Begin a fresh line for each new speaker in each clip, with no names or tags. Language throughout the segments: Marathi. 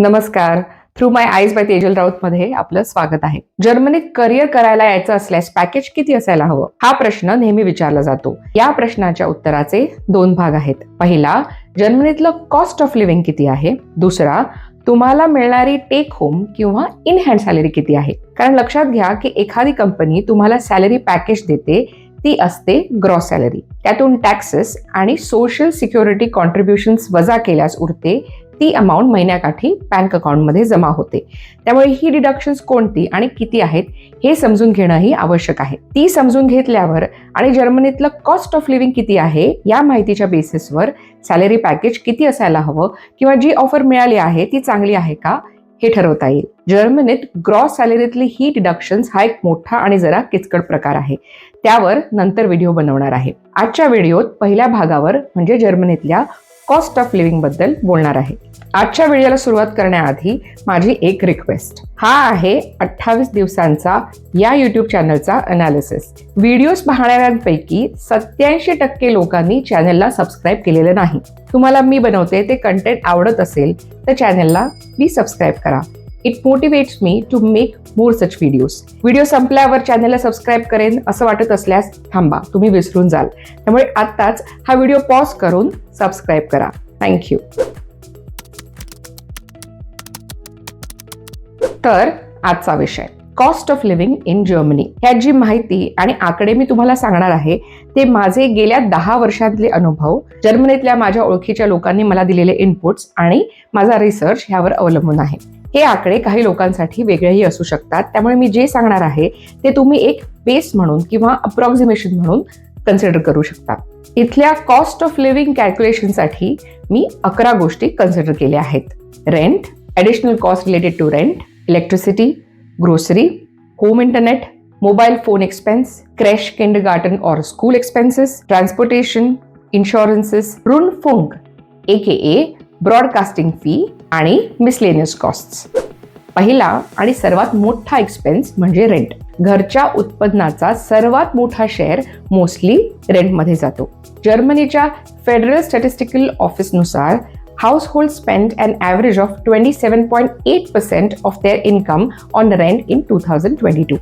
नमस्कार. Through my eyes by Tejal Raut मध्ये आपलं स्वागत आहे. जर्मनीत करिअर करायला यायचं असल्यास पॅकेज किती असायला हवं? हा प्रश्न नेहमी विचारला जातो. या प्रश्नाच्या उत्तराचे दोन भाग आहेत. पहिला जर्मनीतलं कॉस्ट ऑफ लिव्हिंग किती आहे? दुसरा तुम्हाला मिळणारी टेक होम किंवा इन हँड सॅलरी किती आहे? कारण लक्षात घ्या की एखादी कंपनी तुम्हाला सॅलरी पॅकेज देते ती असते ग्रॉस सॅलरी त्यातून टॅक्सेस आणि सोशल सिक्युरिटी कॉन्ट्रीब्युशन्स वजा केल्यास उरते ती अमाऊंट महिन्याकाठी बँक अकाउंटमध्ये जमा होते. त्यामुळे ही डिडक्शन्स कोणती आणि किती आहेत हे समजून घेणंही आवश्यक आहे. ती समजून घेतल्यावर आणि जर्मनीतलं कॉस्ट ऑफ लिव्हिंग किती आहे या माहितीच्या बेसिसवर सॅलरी पॅकेज किती असायला हवं किंवा जी ऑफर मिळाली आहे ती चांगली आहे का हे ठरवता येईल. जर्मनीत ग्रॉस सॅलरीतली ही डिडक्शन्स हा एक मोठा आणि जरा किचकट प्रकार आहे. त्यावर नंतर व्हिडिओ बनवणार आहे. आजच्या व्हिडिओत पहिल्या भागावर म्हणजे जर्मनीतल्या कॉस्ट ऑफ लिव्हिंगबद्दल बोलणार आहे. आजच्या व्हिडिओला सुरुवात करण्याआधी माझी एक रिक्वेस्ट हा आहे अठ्ठावीस दिवसांचा या युट्यूब चॅनलचा अनालिसिस व्हिडिओज पाहणाऱ्यांपैकी सत्याऐंशी टक्के लोकांनी चॅनलला सबस्क्राईब केलेलं नाही. तुम्हाला मी बनवते ते कंटेंट आवडत असेल तर चॅनलला प्लीज सबस्क्राईब करा. It motivates me to make more such videos video संपल्यावर चॅनलला सबस्क्राईब करेन असं वाटत असल्यास थांबा तुम्ही विसरून जाल. त्यामुळे आत्ताच हा व्हिडिओ पॉज करून सबस्क्राईब करा. थँक्यू तर आजचा विषय. Cost of living in Germany ह्यात जी माहिती आणि आकडे मी तुम्हाला सांगणार आहे ते माझे गेल्या दहा वर्षातले अनुभव. जर्मनीतल्या माझ्या ओळखीच्या लोकांनी मला दिलेले इनपुट्स आणि माझा रिसर्च ह्यावर अवलंबून आहे. हे आकडे काही लोकांसाठी वेगळेही असू शकतात. त्यामुळे मी जे सांगणार आहे ते तुम्ही एक बेस म्हणून किंवा अप्रॉक्झिमेशन म्हणून कन्सिडर करू शकता. इथल्या कॉस्ट ऑफ लिव्हिंग कॅल्क्युलेशनसाठी मी अकरा गोष्टी कन्सिडर केल्या आहेत. Rent additional cost related to rent electricity grocery home internet mobile phone expense creche kindergarten और स्कूल एक्सपेन्सेस ट्रान्सपोर्टेशन इन्शुरन्सेस ऋण फुंक A K A broadcasting fee आणि मिसलेनियस कॉस्ट पहिला आणि सर्वात मोठा एक्सपेन्स म्हणजे रेंट घरच्या उत्पन्नाचा सर्वात मोठा शेअर मोस्टली रेंटमध्ये जातो. जर्मनीच्या federal statistical ऑफिसनुसार household spend an average of twenty seven point eight percent of their income on rent in two thousand twenty two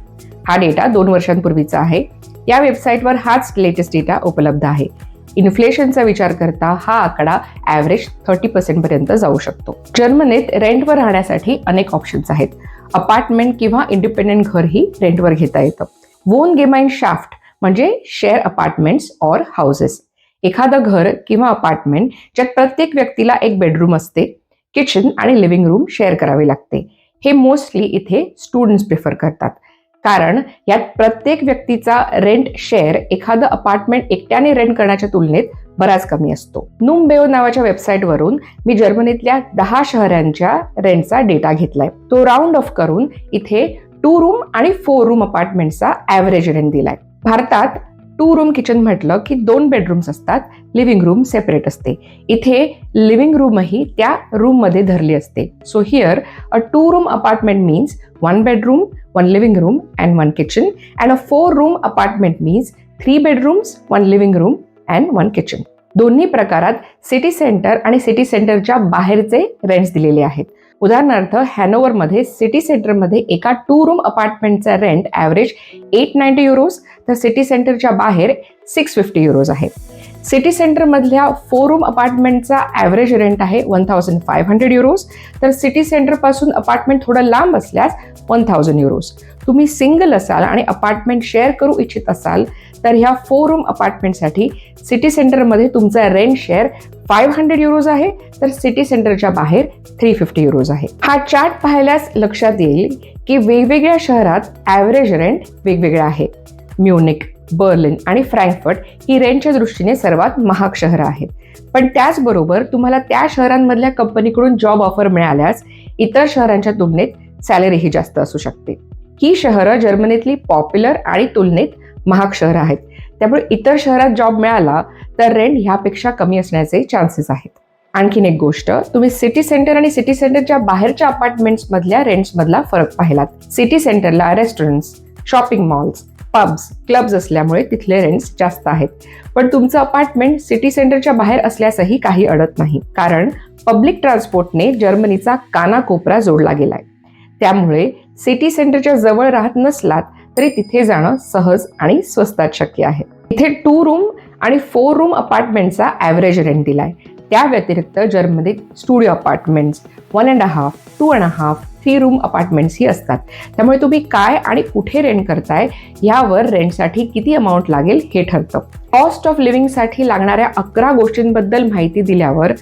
हा डेटा दोन वर्षांपूर्वीचा आहे. या वेबसाईटवर हाच लेटेस्ट डेटा उपलब्ध आहे. इन्फ्लेशनचा विचार करता हा आकडा ॲव्हरेज थर्टी पर्सेंटपर्यंत जाऊ शकतो. जर्मनीत रेंटवर राहण्यासाठी अनेक ऑप्शन्स आहेत. अपार्टमेंट किंवा इंडिपेंडेंट घरही रेंटवर घेता येतं. वोन गेमाइन शाफ्ट म्हणजे शेअर अपार्टमेंट्स और हाऊसेस एखादं घर किंवा अपार्टमेंट ज्यात प्रत्येक व्यक्तीला एक बेडरूम असते किचन आणि लिव्हिंग रूम शेअर करावे लागते. हे मोस्टली इथे स्टुडंट्स प्रिफर करतात. कारण यात प्रत्येक व्यक्तीचा रेंट शेअर एखादं अपार्टमेंट एकट्याने रेंट करण्याच्या तुलनेत बराच कमी असतो. नुमबेओ नावाच्या वेबसाईटवरून मी जर्मनीतल्या दहा शहरांच्या रेंटचा डेटा घेतलाय. तो राऊंड ऑफ करून इथे टू रूम आणि फोर रूम अपार्टमेंटचा ॲव्हरेज रेंट दिलाय. भारतात टू रूम किचन म्हटलं की दोन बेडरूम्स असतात लिव्हिंग रूम सेपरेट असते. इथे लिव्हिंग रूमही त्या रूममध्ये धरली असते. So here a two room apartment means one bedroom one living room and one kitchen and a four room apartment means three bedrooms one living room and one kitchen दोन्ही प्रकारात सिटी सेंटर आणि सिटी सेंटरच्या बाहेरचे रेंट्स दिलेले आहेत. उदाहरणार्थ हॅनोवरमध्ये सिटी सेंटरमध्ये एका two room अपार्टमेंटचा rent average eight ninety euros तर सिटी सेंटरच्या बाहेर सिक्स फिफ्टी युरोज आहे. सिटी सेंटरमधल्या फोर रूम अपार्टमेंटचा ॲव्हरेज रेंट आहे one thousand five hundred euros तर सिटी सेंटरपासून अपार्टमेंट थोडं लांब असल्यास वन थाउजंड युरोज तुम्ही सिंगल असाल आणि अपार्टमेंट शेअर करू इच्छित असाल तर ह्या फोर रूम अपार्टमेंटसाठी सिटी सेंटरमध्ये तुमचा rent share five hundred euros आहे. तर सिटी सेंटरच्या बाहेर थ्री फिफ्टी युरोज आहे. हा चार्ट पाहिल्यास लक्षात येईल की वेगवेगळ्या शहरात ॲव्हरेज रेंट वेगवेगळा आहे. म्युनिक. बर्लिन आणि फ्रँकफर्ट ही रेंटच्या दृष्टीने सर्वात महाग शहरं आहेत. पण त्याचबरोबर तुम्हाला त्या शहरांमधल्या कंपनीकडून जॉब ऑफर मिळाल्यास इतर शहरांच्या तुलनेत सॅलरीही जास्त असू शकते. ही शहरं जर्मनीतली पॉप्युलर आणि तुलनेत महाग शहरं आहेत. त्यामुळे इतर शहरात जॉब मिळाला तर रेंट ह्यापेक्षा कमी असण्याचे चान्सेस आहेत. आणखीन एक गोष्ट तुम्ही सिटी सेंटर आणि सिटी सेंटरच्या बाहेरच्या अपार्टमेंट्स मधल्या फरक पाहिलात. सिटी सेंटरला restaurants shopping malls pubs clubs असल्यामुळे तिथले रेंट्स जास्त आहेत. पण तुमचं अपार्टमेंट सिटी सेंटरच्या बाहेर असल्यासही काही अडत नाही. कारण पब्लिक ट्रान्सपोर्टने जर्मनीचा कानाकोपरा जोडला गेलाय. त्यामुळे सिटी सेंटरच्या जवळ राहत नसलात तरी तिथे जाणं सहज आणि स्वस्तात शक्य आहे. इथे टू रूम आणि फोर रूम अपार्टमेंटचा ॲव्हरेज रेंट दिलाय. त्या व्यतिरिक्त जर्मनीत studio apartments one and half two and half three room apartments ही असतात. त्यामुळे तुम्ही काय आणि कुठे रेंट करताय यावर रेंटसाठी किती अमाऊंट लागेल हे ठरतं. कॉस्ट ऑफ लिव्हिंगसाठी लागणाऱ्या अकरा गोष्टींबद्दल माहिती दिल्यावर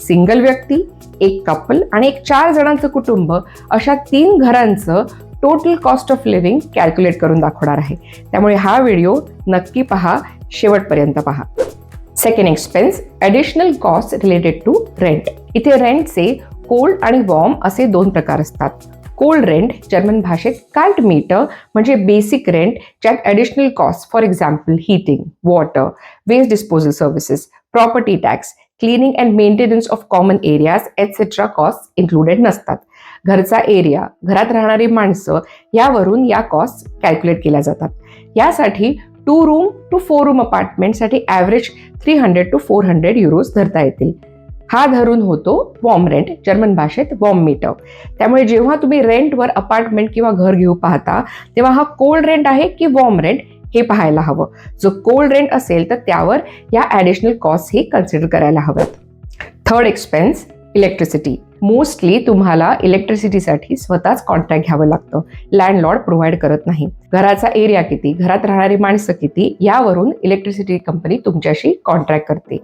सिंगल व्यक्ती एक कपल आणि एक चार जणांचं कुटुंब अशा तीन घरांचं total cost of living calculate करून दाखवणार आहे. त्यामुळे हा व्हिडिओ नक्की पहा शेवटपर्यंत पहा. Second expense additional cost related to rent इथे रेंटचे कोल्ड आणि वॉर्म असे दोन प्रकार असतात. कोल्ड रेंट जर्मन भाषेत काल्ट मीटर म्हणजे बेसिक रेंट ज्यात additional cost for example heating water waste disposal services property tax cleaning and maintenance of common areas etcetera cost included नसतात. घरचा एरिया घरात राहणारी माणसं यावरून या कॉस्ट कॅल्क्युलेट केल्या जातात. यासाठी two room to four room अपार्टमेंटसाठी average three hundred to four hundred euros धरता येतील. हा धरून होतो वॉर्म रेंट जर्मन भाषेत वॉर्म मीटर त्यामुळे जेव्हा तुम्ही रेंटवर अपार्टमेंट किंवा घर घेऊ पाहता तेव्हा हा कोल्ड रेंट आहे की वॉर्म रेंट हे पाहायला हवं. जो कोल्ड रेंट असेल तर त्यावर या ॲडिशनल कॉस्ट ही कन्सिडर करायला हव्यात थर्ड एक्सपेन्स इलेक्ट्रिसिटी मोस्टली तुम्हाला इलेक्ट्रिसिटीसाठी स्वतःच कॉन्ट्रॅक्ट घ्यावं लागतं. लँडलॉर्ड प्रोव्हाइड करत नाही. घराचा एरिया किती घरात राहणारी माणसं किती यावरून इलेक्ट्रिसिटी कंपनी तुमच्याशी कॉन्ट्रॅक्ट करते.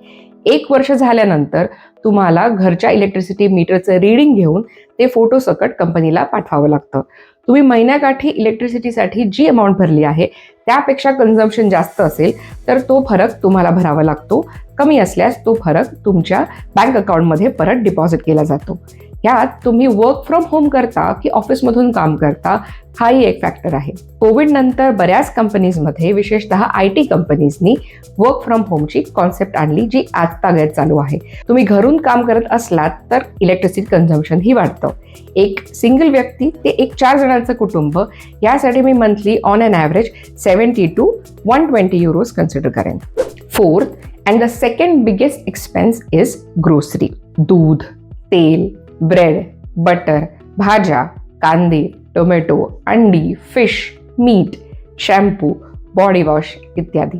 एक वर्ष झाल्यानंतर तुम्हाला घरच्या इलेक्ट्रिसिटी मीटरचं रिडिंग घेऊन ते फोटो सकट कंपनीला पाठवावं लागतं. तुम्ही महिन्याकाठी इलेक्ट्रिसिटीसाठी जी अमाऊंट भरली आहे त्यापेक्षा कन्झम्पशन जास्त असेल तर तो फरक तुम्हाला भरावा लागतो. कमी असल्यास तो फरक तुमच्या बँक अकाउंटमध्ये परत डिपॉझिट केला जातो. यात तुम्ही वर्क फ्रॉम होम करता की ऑफिसमधून काम करता हाही एक फॅक्टर आहे. कोविड नंतर बऱ्याच कंपनीजमध्ये विशेषतः आय टी कंपनीजनी वर्क फ्रॉम होमची कॉन्सेप्ट आणली जी आजतागत चालू आहे. तुम्ही घरून काम करत असलात तर इलेक्ट्रिसिटी कन्झम्पशन ही वाढतं. एक सिंगल व्यक्ती ते एक चार जणांचं कुटुंब यासाठी मी monthly on an average seventy to one twenty euros consider करेन. Fourth and the second biggest expense is grocery दूध तेल ब्रेड बटर भाज्या कांदे टोमॅटो अंडी फिश मीठ शॅम्पू बॉडी वॉश इत्यादी.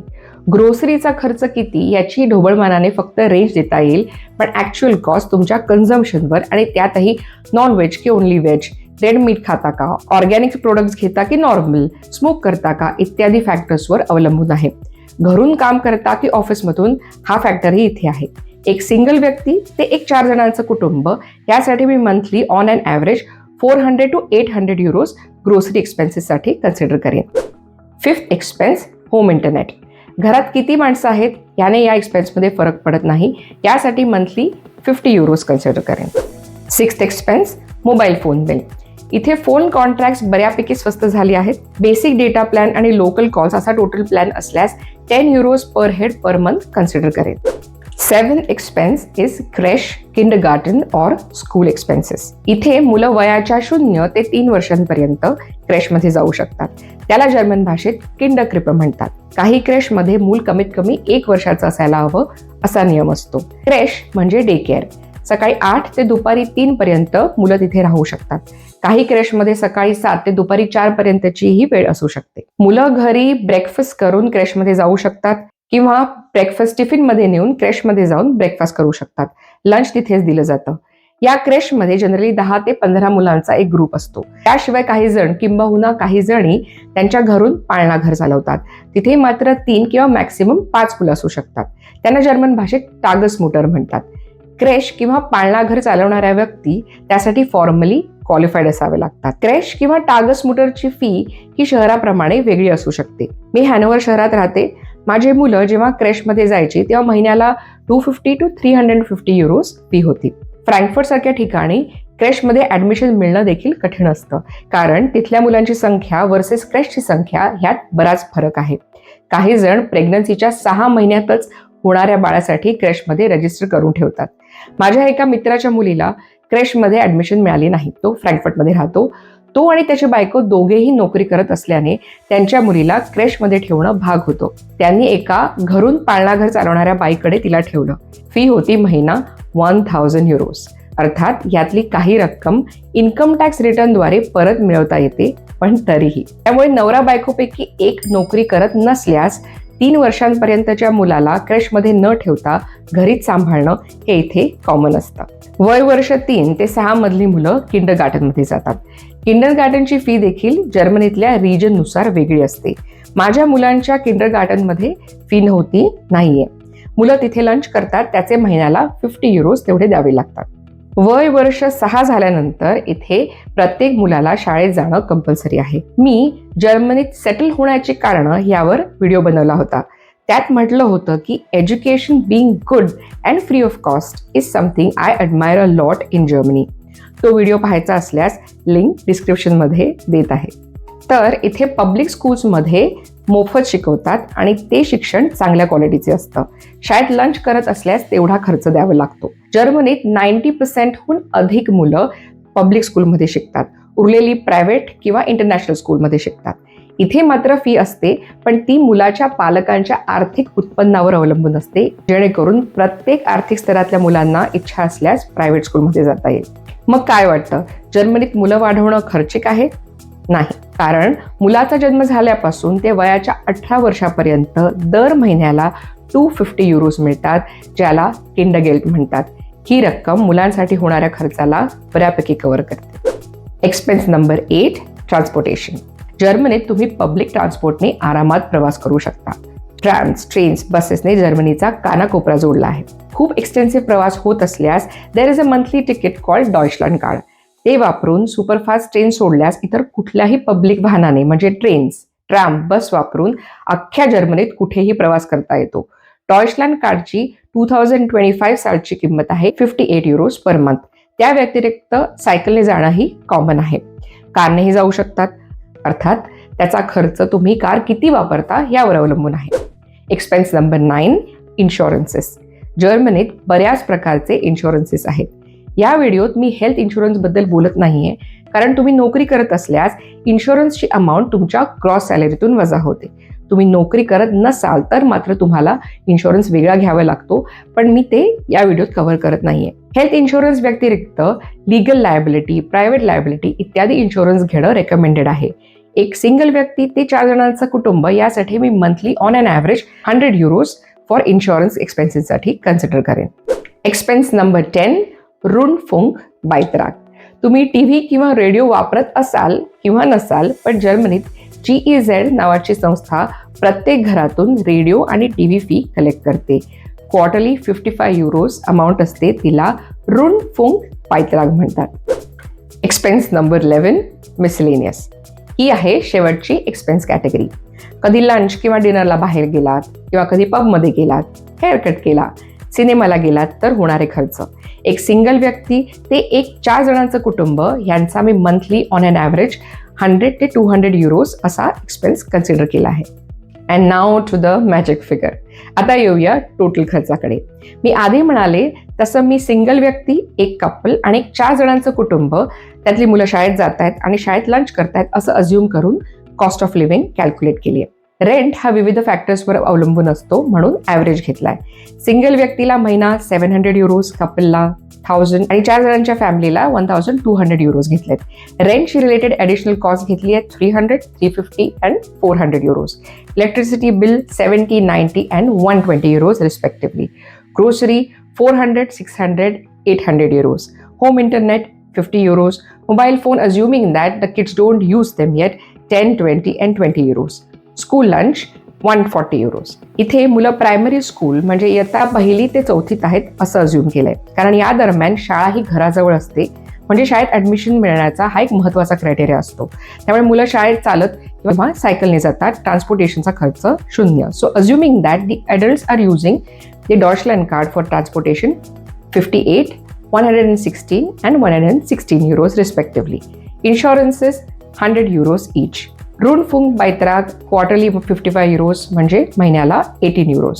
ग्रोसरीचा खर्च किती याची ढोबळमानाने फक्त रेंज देता येईल पण ॲक्च्युअल कॉस्ट तुमच्या कन्झम्पशनवर आणि त्यातही नॉन व्हेज की ओनली व्हेज रेड मीट खाता का ऑर्गॅनिक प्रोडक्ट्स घेता की नॉर्मल स्मोक करता का इत्यादी फॅक्टर्सवर अवलंबून आहे. घरून काम करता की ऑफिसमधून हा फॅक्टरही इथे आहे. एक सिंगल व्यक्ती ते एक चार जणांचं कुटुंब. यासाठी मी monthly on and average four hundred to eight hundred euros grocery एक्सपेन्सेससाठी consider करेन. फिफ्थ एक्सपेन्स होम इंटरनेट घरात किती माणसं आहेत याने या एक्सपेन्समध्ये फरक पडत नाही. यासाठी मंथली फिफ्टी युरोज कन्सिडर करेन. Sixth expense mobile phone bill इथे फोन कॉन्ट्रॅक्ट्स बऱ्यापैकी स्वस्त झाले आहेत. बेसिक डेटा प्लॅन आणि लोकल कॉल्स असा टोटल प्लॅन असल्यास ten euros per head per month consider करेन. Seven expense is creche kindergarten or school expenses इथे मुलं वयाच्या शून्य ते तीन वर्षांपर्यंत क्रेशमध्ये जाऊ शकतात. त्याला जर्मन भाषेत किंड क्रिप म्हणतात. काही क्रेशमध्ये मूल कमीत कमी एक वर्षाचं असायला हवं असा नियम असतो. क्रॅश म्हणजे डे केअर सकाळी आठ ते दुपारी तीन पर्यंत मुलं तिथे राहू शकतात. काही क्रेशमध्ये सकाळी सात ते दुपारी चार पर्यंतची ही वेळ असू शकते. मुलं घरी ब्रेकफास्ट करून क्रेशमध्ये जाऊ शकतात. किंवा ब्रेकफास्ट टिफिनमध्ये नेऊन क्रॅशमध्ये जाऊन ब्रेकफास्ट करू शकतात. लंच तिथेच दिलं जातं. या क्रॅशमध्ये जनरली दहा ते पंधरा मुलांचा एक ग्रुप असतो. त्याशिवाय काही जण किंबहुना काही जणी त्यांच्या घरून पाळणा घर चालवतात. तिथे मात्र तीन किंवा मॅक्सिमम पाच मुलं असू शकतात. त्यांना जर्मन भाषेत टागस मोटर म्हणतात. क्रॅश किंवा पाळणा घर चालवणाऱ्या व्यक्ती त्यासाठी फॉर्मली क्वालिफाईड असावे लागतात. क्रॅश किंवा टागस मोटरची फी ही शहराप्रमाणे वेगळी असू शकते. मी हॅनोवर शहरात राहते. माझी मुलं जेव्हा क्रेशमध्ये जायची तेव्हा महिन्याला two fifty to three hundred fifty euros fee होती. फ्रँकफर्ट सारख्या ठिकाणी क्रॅशमध्ये ॲडमिशन मिळणं देखील कठीण असतं. कारण तिथल्या मुलांची संख्या वर्सेस क्रेशची संख्या ह्यात बराच फरक आहे. काही जण प्रेग्नन्सीच्या सहा महिन्यातच होणाऱ्या बाळासाठी क्रॅशमध्ये रजिस्टर करून ठेवतात. माझ्या एका मित्राच्या मुलीला क्रॅशमध्ये ॲडमिशन मिळाली नाही. तो फ्रँकफर्टमध्ये राहतो. तो आणि त्याची बायको दोघेही नोकरी करत असल्याने त्यांच्या मुलीला क्रेशमध्ये ठेवणं भाग होतो. त्यांनी एका घरून पाळणाघर चालवणाऱ्या बाईकडे तिला ठेवलं. फी होती महिना वन थाउजंड युरोज अर्थात यातली काही रक्कम इन्कम टॅक्स रिटर्नद्वारे परत मिळवता येते पण तरीही. त्यामुळे नवरा बायकोपैकी एक नोकरी करत नसल्यास तीन वर्षांपर्यंतच्या मुलाला क्रॅशमध्ये न ठेवता घरीच सांभाळणं हे इथे कॉमन असतं. वय वर्ष तीन ते सहा मधली मुलं किंड गार्डनमध्ये जातात. किंडर गार्डनची फी देखील जर्मनीतल्या रिजननुसार वेगळी असते. माझ्या मुलांच्या किंडर गार्डनमध्ये फी नव्हती नाहीये. मुलं तिथे लंच करतात त्याचे महिन्याला फिफ्टी युरोज तेवढे द्यावे लागतात. वय वर्ष सहा झाल्यानंतर इथे प्रत्येक मुलाला शाळेत जाणं कंपल्सरी आहे. मी जर्मनीत सेटल होण्याची कारणं यावर व्हिडिओ बनवला होता. त्यात म्हटलं होतं की education being good and free of cost is something I admire a lot in Germany तो व्हिडिओ पाहायचा असल्यास लिंक डिस्क्रिप्शनमध्ये देत आहे. तर इथे पब्लिक स्कूल्समध्ये मोफत शिकवतात आणि ते शिक्षण चांगल्या क्वालिटीचे असतं. शाळेत लंच करत असल्यास तेवढा खर्च द्यावा लागतो. जर्मनीत नाईन्टी पर्सेंटहून अधिक मुलं पब्लिक स्कूलमध्ये शिकतात. उरलेली प्रायव्हेट किंवा इंटरनॅशनल स्कूलमध्ये शिकतात. इथे मात्र फी असते पण ती मुलाच्या पालकांच्या आर्थिक उत्पन्नावर अवलंबून असते जेणेकरून प्रत्येक आर्थिक स्तरातल्या मुलांना इच्छा असल्यास प्रायव्हेट स्कूलमध्ये जाता येईल. मग काय वाटतं? जर्मनीत मुलं वाढवणं खर्चिक आहे? नाही. कारण मुलाचा जन्म झाल्यापासून ते वयाच्या अठरा वर्षापर्यंत दर महिन्याला टू फिफ्टी युरोज मिळतात ज्याला किंडगेल्ट म्हणतात. ही रक्कम मुलांसाठी होणाऱ्या खर्चाला बऱ्यापैकी कव्हर करते. एक्सपेन्स नंबर एट ट्रान्सपोर्टेशन जर्मनीत तुम्ही पब्लिक ट्रान्सपोर्टने आरामात प्रवास करू शकता. ट्रॅम्स ट्रेन्स बसेसने जर्मनीचा कानाकोपरा जोडला आहे. खूप एक्सटेन्सिव्ह प्रवास होत असल्यास there is a monthly ticket called Deutschland card ते वापरून सुपरफास्ट ट्रेन सोडल्यास इतर कुठल्याही पब्लिक वाहनाने म्हणजे ट्रेन्स ट्रॅम बस वापरून अख्ख्या जर्मनीत कुठेही प्रवास करता येतो. टॉयशलँड कार्डची टू थाउजंड ट्वेंटी फाईव्ह सालची किंमत आहे fifty eight euros per month त्या व्यतिरिक्त सायकलने जाणंही कॉमन आहे. कारनेही जाऊ शकतात. अर्थात त्याचा खर्च तुम्ही कार किती वापरता यावर अवलंबून आहे. एक्सपेन्स नंबर नाईन इन्शुरन्सेस जर्मनीत बऱ्याच प्रकारचे इन्शुरन्सेस आहेत. या व्हिडिओत मी हेल्थ इन्शुरन्सबद्दल बोलत नाहीये कारण तुम्ही नोकरी करत असल्यास इन्शुरन्सची अमाऊंट तुमच्या क्रॉस सॅलरीतून वजा होते. तुम्ही नोकरी करत नसाल तर मात्र तुम्हाला इन्शुरन्स वेगळा घ्यावा लागतो पण मी ते या व्हिडिओत कव्हर करत नाहीये. हेल्थ इन्शुरन्स व्यतिरिक्त लिगल लायबिलिटी प्रायव्हेट लायबिलिटी इत्यादी इन्शुरन्स घेणं रेकमेंडेड आहे. एक सिंगल व्यक्ती ते चार जणांचं कुटुंब यासाठी मी monthly on an average hundred euros for insurance एक्सपेन्सेससाठी consider करेन. एक्सपेन्स नंबर टेन रुण फुंक बायतराग तुम्ही टी व्ही किंवा रेडिओ वापरत असाल किंवा नसाल पण जर्मनीत जी ई झेड नावाची संस्था प्रत्येक घरातून रेडिओ आणि टी व्ही फी कलेक्ट करते. Quarterly fifty five euros amount असते तिला रुण फुंक पायतराग म्हणतात. एक्सपेन्स नंबर इलेवन मिसलेनियस ही आहे शेवटची एक्सपेन्स कॅटेगरी कधी लंच किंवा डिनरला बाहेर गेलात किंवा कधी पबमध्ये गेलात हेअरकट केला सिनेमाला गेलात तर होणारे खर्च. एक सिंगल व्यक्ती ते एक चार जणांचं कुटुंब यांचा मी monthly on an average hundred ते टू हंड्रेड युरोज असा एक्सपेन्स कन्सिडर केला आहे. And now to the magic figure आता येऊया टोटल खर्चाकडे. मी आधी म्हणाले तसं मी सिंगल व्यक्ती एक कपल आणि एक चार जणांचं कुटुंब त्यातली मुलं शाळेत जात आहेत आणि शाळेत लंच करतायत असं अज्युम करून कॉस्ट ऑफ लिव्हिंग कॅल्क्युलेट केली आहे. रेंट हा विविध फॅक्टर्सवर अवलंबून असतो म्हणून ॲव्हरेज घेतलाय. सिंगल व्यक्तीला महिना सेव्हन हंड्रेड युरोज कपलला थाउजंड आणि चार जणांच्या फॅमिलीला one thousand two hundred euros घेतलेत. रेंटशी रिलेटेड ॲडिशनल कॉस्ट घेतली आहे three hundred three fifty and four hundred euros electricity bill seventy ninety and one twenty euros respectively grocery four hundred six hundred eight hundred euros home internet 50 euros. Mobile phone, assuming that the kids don't use them yet, 10, 20 and 20 euros. School lunch, 140 euros इथे मुलं प्रायमरी स्कूल म्हणजे इयत्ता पहिली ते चौथीत आहेत असं अज्युम केलंय. कारण या दरम्यान शाळा ही घराजवळ असते. म्हणजे शाळेत ऍडमिशन मिळण्याचा हा एक महत्त्वाचा क्रायटेरिया असतो. त्यामुळे मुलं शाळेत चालत किंवा सायकलने जातात ट्रान्सपोर्टेशनचा खर्च शून्य. So assuming that the adults are using the Deutschland card for transportation fifty eight 116 and 116 euros respectively. Insurances 100 euros each. ऋणफुंग बायत्राग क्वार्टरली फिफ्टी फाय युरोज म्हणजे महिन्याला एटीन युरोज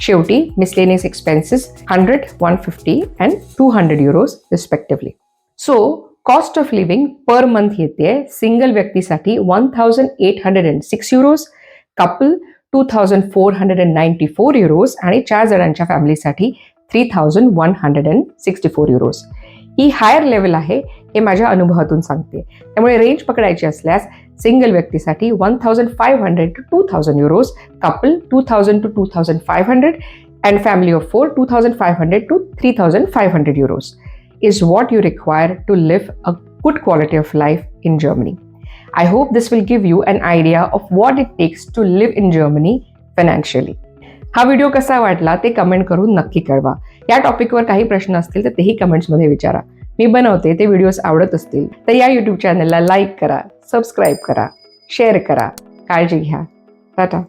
शेवटी miscellaneous expenses hundred one fifty and two hundred euros respectively so cost of living per month येते सिंगल व्यक्तीसाठी one thousand eight hundred and six euros couple two thousand four hundred and ninety four euros आणि चार जणांच्या फॅमिलीसाठी three thousand one hundred and sixty four euros he higher level आहे हे माझ्या अनुभवातून सांगते त्यामुळे रेंज पकडायची असल्यास सिंगल व्यक्तीसाठी one thousand five hundred to two thousand euros couple two thousand to two thousand five hundred and family of four two thousand five hundred to three thousand five hundred euros is what you require to live a good quality of life in Germany. I hope this will give you an idea of what it takes to live in Germany financially. हा व्हिडिओ कसा वाटला ते कमेंट करून नक्की कळवा. या टॉपिकवर काही प्रश्न असतील तर तेही कमेंट्समध्ये विचारा. मी बनवते ते व्हिडिओज आवडत असतील तर या यूट्यूब चॅनलला लाईक करा सबस्क्राईब करा शेअर करा. काळजी घ्या. टाटा